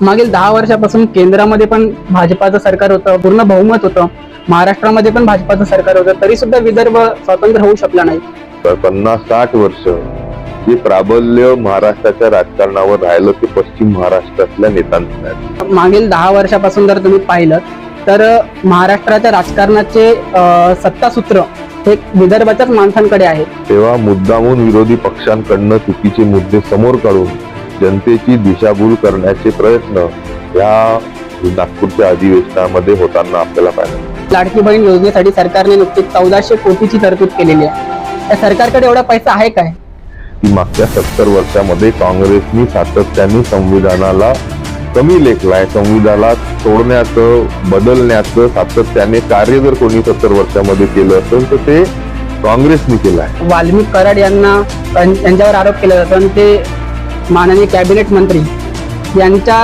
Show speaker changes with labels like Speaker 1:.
Speaker 1: मागील दहा वर्षापासून केंद्रामध्ये पण भाजपाचं सरकार होतं पूर्ण बहुमत होतं. महाराष्ट्रामध्ये पण भाजपाचं सरकार होतं तरी सुद्धा विदर्भ स्वतंत्र होऊ शकला नाही.
Speaker 2: पन्नास साठ वर्ष जे प्राबल्य महाराष्ट्राच्या राजकारणावर राहिलं ते पश्चिम महाराष्ट्रातल्या नेत्यांचं.
Speaker 1: मागील दहा वर्षापासून जर तुम्ही पाहिलं तर महाराष्ट्राच्या राजकारणाचे सत्तासूत्र हे विदर्भाच्याच माणसांकडे आहे.
Speaker 2: तेव्हा मुद्दामून विरोधी पक्षांकडनं चुकीचे मुद्दे समोर काढून जनतेची दिशाभूल करण्याचे प्रयत्न या नागपूरच्या अधिवेशनामध्ये होताना आपल्याला पाहिजे
Speaker 1: लाडकी बहीण योजनेसाठी सरकारने नुकतीच चौदाशे कोटीची तरतूद केलेली आहे. त्या सरकारकडे एवढा पैसा आहे काय?
Speaker 2: की मागच्या सत्तर वर्षामध्ये काँग्रेसनी सातत्याने संविधानाला कमी लेखलाय संविधानाला तोडण्याचं बदलण्याचं सातत्याने कार्य जर कोणी सत्तर वर्षामध्ये केलं असेल तर ते काँग्रेसनी केलं आहे.
Speaker 1: वाल्मिक कराड यांना त्यांच्यावर आरोप केला जातो आणि ते माननीय कॅबिनेट मंत्री यांच्या